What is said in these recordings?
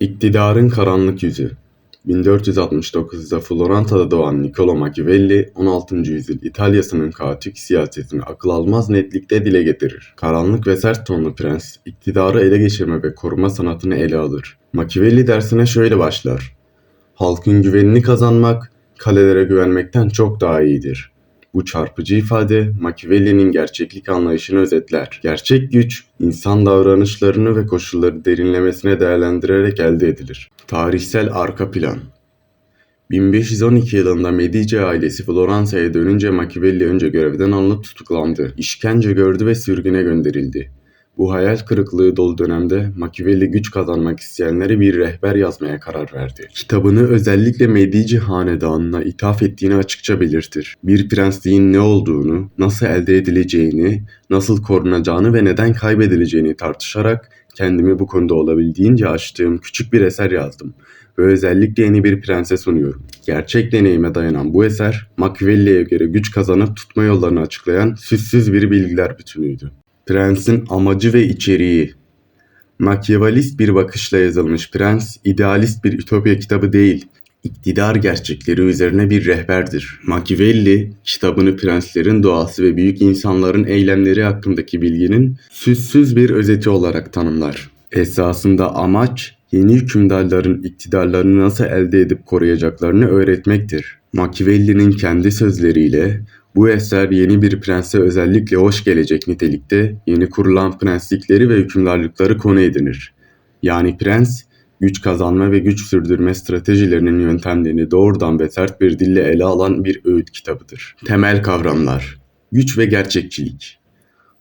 İktidarın Karanlık Yüzü 1469'da Floransa'da doğan Niccolo Machiavelli, 16. yüzyıl İtalya'sının kaotik siyasetini akıl almaz netlikte dile getirir. Karanlık ve sert tonlu prens, iktidarı ele geçirme ve koruma sanatını ele alır. Machiavelli dersine şöyle başlar. Halkın güvenini kazanmak, kalelere güvenmekten çok daha iyidir. Bu çarpıcı ifade Machiavelli'nin gerçeklik anlayışını özetler. Gerçek güç, insan davranışlarını ve koşulları derinlemesine değerlendirerek elde edilir. Tarihsel arka plan 1512 yılında Medici ailesi Floransa'ya dönünce Machiavelli önce görevden alınıp tutuklandı. İşkence gördü ve sürgüne gönderildi. Bu hayal kırıklığı dolu dönemde Machiavelli güç kazanmak isteyenlere bir rehber yazmaya karar verdi. Kitabını özellikle Medici hanedanına ithaf ettiğini açıkça belirtir. Bir prensliğin ne olduğunu, nasıl elde edileceğini, nasıl korunacağını ve neden kaybedileceğini tartışarak kendimi bu konuda olabildiğince açtığım küçük bir eser yazdım ve özellikle yeni bir prense sunuyorum. Gerçek deneyime dayanan bu eser, Machiavelli'ye göre güç kazanıp tutma yollarını açıklayan süssüz bir bilgiler bütünüydü. Prens'in amacı ve içeriği Makyavelist bir bakışla yazılmış Prens, idealist bir ütopya kitabı değil, iktidar gerçekleri üzerine bir rehberdir. Machiavelli, kitabını prenslerin doğası ve büyük insanların eylemleri hakkındaki bilginin süssüz bir özeti olarak tanımlar. Esasında amaç, yeni hükümdarların iktidarlarını nasıl elde edip koruyacaklarını öğretmektir. Machiavelli'nin kendi sözleriyle bu eser yeni bir prense özellikle hoş gelecek nitelikte yeni kurulan prenslikleri ve hükümdarlıkları konu edinir. Yani prens, güç kazanma ve güç sürdürme stratejilerinin yöntemlerini doğrudan ve sert bir dille ele alan bir öğüt kitabıdır. Temel kavramlar Güç ve gerçekçilik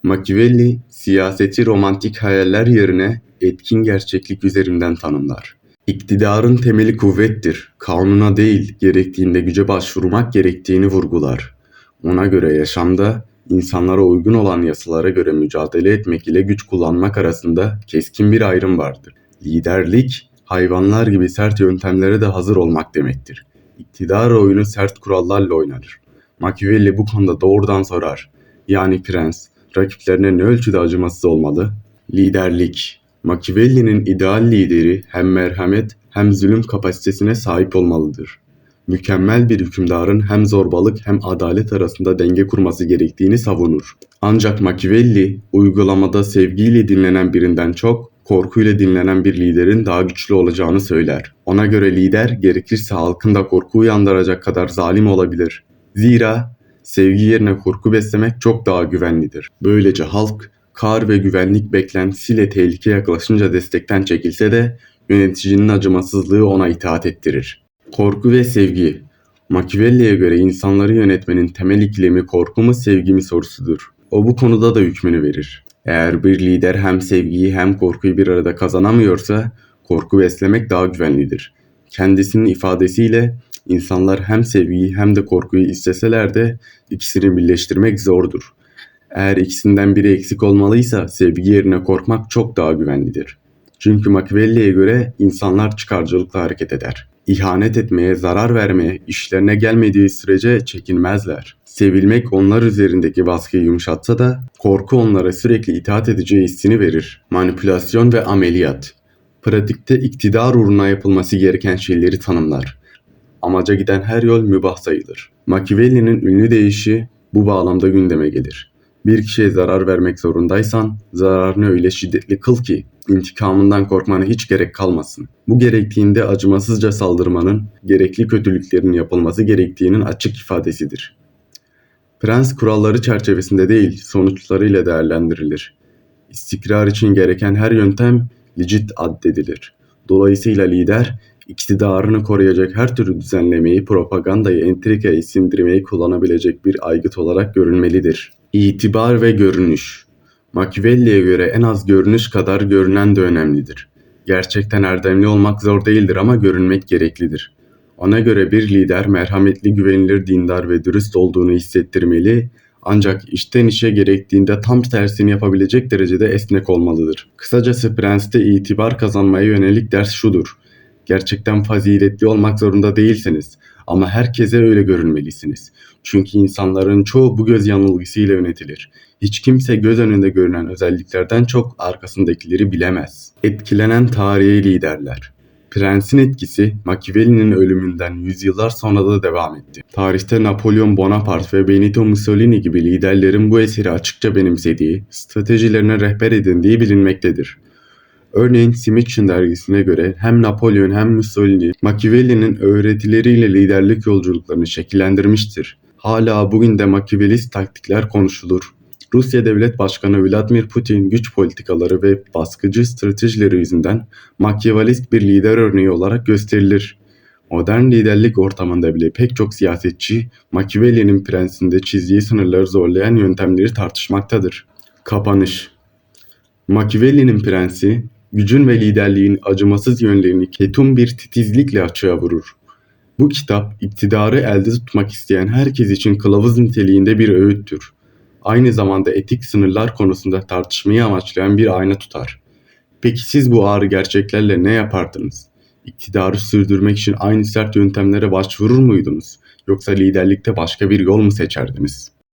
Machiavelli, siyaseti romantik hayaller yerine etkin gerçeklik üzerinden tanımlar. İktidarın temeli kuvvettir, kanuna değil, gerektiğinde güce başvurmak gerektiğini vurgular. Ona göre yaşamda insanlara uygun olan yasalara göre mücadele etmek ile güç kullanmak arasında keskin bir ayrım vardır. Liderlik, hayvanlar gibi sert yöntemlere de hazır olmak demektir. İktidar oyunu sert kurallarla oynanır. Machiavelli bu konuda doğrudan sorar. Yani prens, rakiplerine ne ölçüde acımasız olmalı? Liderlik, Machiavelli'nin ideal lideri hem merhamet hem zulüm kapasitesine sahip olmalıdır mükemmel bir hükümdarın hem zorbalık hem adalet arasında denge kurması gerektiğini savunur. Ancak Machiavelli uygulamada sevgiyle dinlenen birinden çok korkuyla dinlenen bir liderin daha güçlü olacağını söyler. Ona göre lider gerekirse halkın da korku uyandıracak kadar zalim olabilir. Zira sevgi yerine korku beslemek çok daha güvenlidir. Böylece halk kar ve güvenlik beklentisiyle tehlike yaklaşınca destekten çekilse de yöneticinin acımasızlığı ona itaat ettirir. Korku ve sevgi. Machiavelli'ye göre insanları yönetmenin temel ikilemi korku mu sevgi mi sorusudur. O bu konuda da hükmünü verir. Eğer bir lider hem sevgiyi hem korkuyu bir arada kazanamıyorsa korku beslemek daha güvenlidir. Kendisinin ifadesiyle insanlar hem sevgiyi hem de korkuyu isteseler de ikisini birleştirmek zordur. Eğer ikisinden biri eksik olmalıysa sevgi yerine korkmak çok daha güvenlidir. Çünkü Machiavelli'ye göre insanlar çıkarcılıkla hareket eder ihanet etmeye, zarar vermeye işlerine gelmediği sürece çekinmezler. Sevilmek onlar üzerindeki baskıyı yumuşatsa da korku onlara sürekli itaat edeceği hissini verir. Manipülasyon ve ameliyat. Pratikte iktidar uğruna yapılması gereken şeyleri tanımlar. Amaca giden her yol mübah sayılır. Machiavelli'nin ünlü deyişi bu bağlamda gündeme gelir. Bir kişiye zarar vermek zorundaysan zararını öyle şiddetli kıl ki intikamından korkmana hiç gerek kalmasın. Bu gerektiğinde acımasızca saldırmanın, gerekli kötülüklerin yapılması gerektiğinin açık ifadesidir. Prens kuralları çerçevesinde değil, sonuçlarıyla değerlendirilir. İstikrar için gereken her yöntem legit addedilir. Dolayısıyla lider, iktidarını koruyacak her türlü düzenlemeyi, propagandayı, entrikayı sindirmeyi kullanabilecek bir aygıt olarak görülmelidir. İtibar ve görünüş Machiavelli'ye göre en az görünüş kadar görünen de önemlidir. Gerçekten erdemli olmak zor değildir ama görünmek gereklidir. Ona göre bir lider merhametli, güvenilir, dindar ve dürüst olduğunu hissettirmeli ancak işten işe gerektiğinde tam tersini yapabilecek derecede esnek olmalıdır. Kısacası Prens'te itibar kazanmaya yönelik ders şudur. Gerçekten faziletli olmak zorunda değilsiniz ama herkese öyle görünmelisiniz. Çünkü insanların çoğu bu göz yanılgısıyla yönetilir. Hiç kimse göz önünde görünen özelliklerden çok arkasındakileri bilemez. Etkilenen tarihi liderler. Prensin etkisi Machiavelli'nin ölümünden yüzyıllar sonra da devam etti. Tarihte Napolyon Bonaparte ve Benito Mussolini gibi liderlerin bu eseri açıkça benimsediği, stratejilerine rehber edindiği bilinmektedir. Örneğin Smithson dergisine göre hem Napolyon hem Mussolini Machiavelli'nin öğretileriyle liderlik yolculuklarını şekillendirmiştir. Hala bugün de Machiavellist taktikler konuşulur. Rusya Devlet Başkanı Vladimir Putin güç politikaları ve baskıcı stratejileri yüzünden Machiavellist bir lider örneği olarak gösterilir. Modern liderlik ortamında bile pek çok siyasetçi Machiavelli'nin prensinde çizdiği sınırları zorlayan yöntemleri tartışmaktadır. Kapanış Machiavelli'nin prensi, gücün ve liderliğin acımasız yönlerini ketum bir titizlikle açığa vurur. Bu kitap iktidarı elde tutmak isteyen herkes için kılavuz niteliğinde bir öğüttür. Aynı zamanda etik sınırlar konusunda tartışmayı amaçlayan bir ayna tutar. Peki siz bu ağır gerçeklerle ne yapardınız? İktidarı sürdürmek için aynı sert yöntemlere başvurur muydunuz? Yoksa liderlikte başka bir yol mu seçerdiniz?